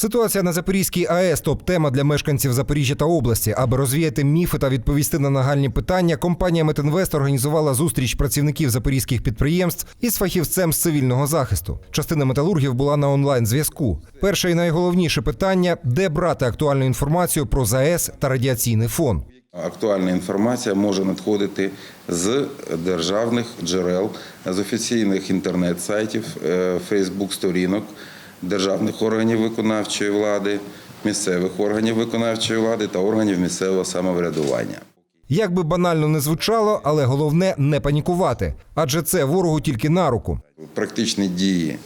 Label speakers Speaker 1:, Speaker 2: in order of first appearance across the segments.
Speaker 1: Ситуація на Запорізькій АЕС топ тема для мешканців Запоріжжя та області. Аби розвіяти міфи та відповісти на нагальні питання, компанія Метинвест організувала зустріч працівників запорізьких підприємств із фахівцем з цивільного захисту. Частина металургів була на онлайн зв'язку. Перше і найголовніше питання: де брати актуальну інформацію про ЗАЕС та радіаційний фон.
Speaker 2: Актуальна інформація може надходити з державних джерел, з офіційних інтернет-сайтів, Фейсбук-сторінок, державних органів виконавчої влади, місцевих органів виконавчої влади та органів місцевого самоврядування.
Speaker 1: Як би банально не звучало, але головне не панікувати, адже це ворогу тільки на руку.
Speaker 2: Практичні дії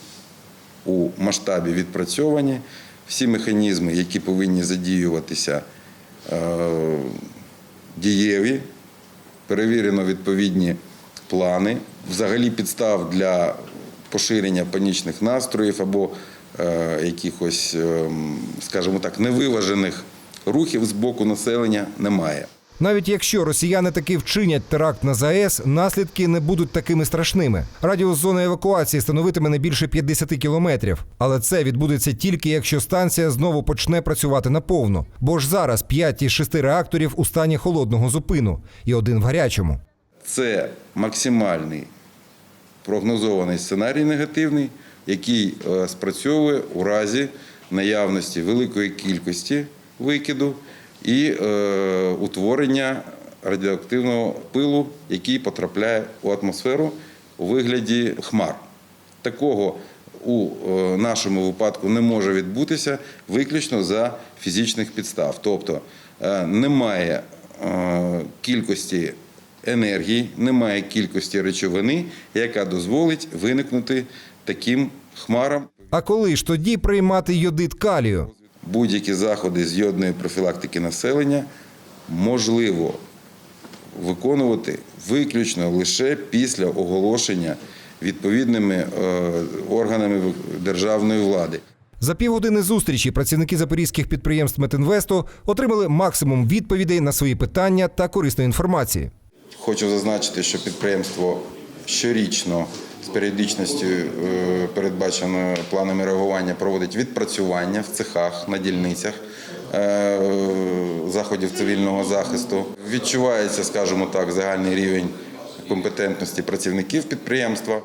Speaker 2: у масштабі відпрацьовані, всі механізми, які повинні задіюватися, е, дієві, перевірено відповідні плани, взагалі підстав для поширення панічних настроїв або якихось, ем, скажімо так, невиважених рухів з боку населення немає.
Speaker 1: Навіть якщо росіяни таки вчинять теракт на ЗАЕС, наслідки не будуть такими страшними. Радіус зони евакуації становитиме не більше 50 кілометрів. Але це відбудеться тільки якщо станція знову почне працювати наповну. Бо ж зараз 5 із 6 реакторів у стані холодного зупину і один в гарячому.
Speaker 2: Це максимальний прогнозований сценарій негативний, який е, спрацьовує у разі наявності великої кількості викиду і е, утворення радіоактивного пилу, який потрапляє у атмосферу у вигляді хмар. Такого у е, нашому випадку не може відбутися виключно за фізичних підстав. Тобто немає кількості енергії, немає кількості речовини, яка дозволить виникнути таким хмарам.
Speaker 1: А коли ж тоді приймати йодит калію?
Speaker 2: Будь-які заходи з йодної профілактики населення можливо виконувати виключно лише після оголошення відповідними е, органами державної влади.
Speaker 1: За півгодини зустрічі працівники запорізьких підприємств Метинвесту отримали максимум відповідей на свої питання та корисної інформації.
Speaker 2: Хочу зазначити, що підприємство щорічно з періодичністю передбачено передбаченою планами реагування проводить відпрацювання в цехах на дільницях е, заходів цивільного захисту. Відчувається, скажімо так, загальний рівень компетентності працівників підприємства.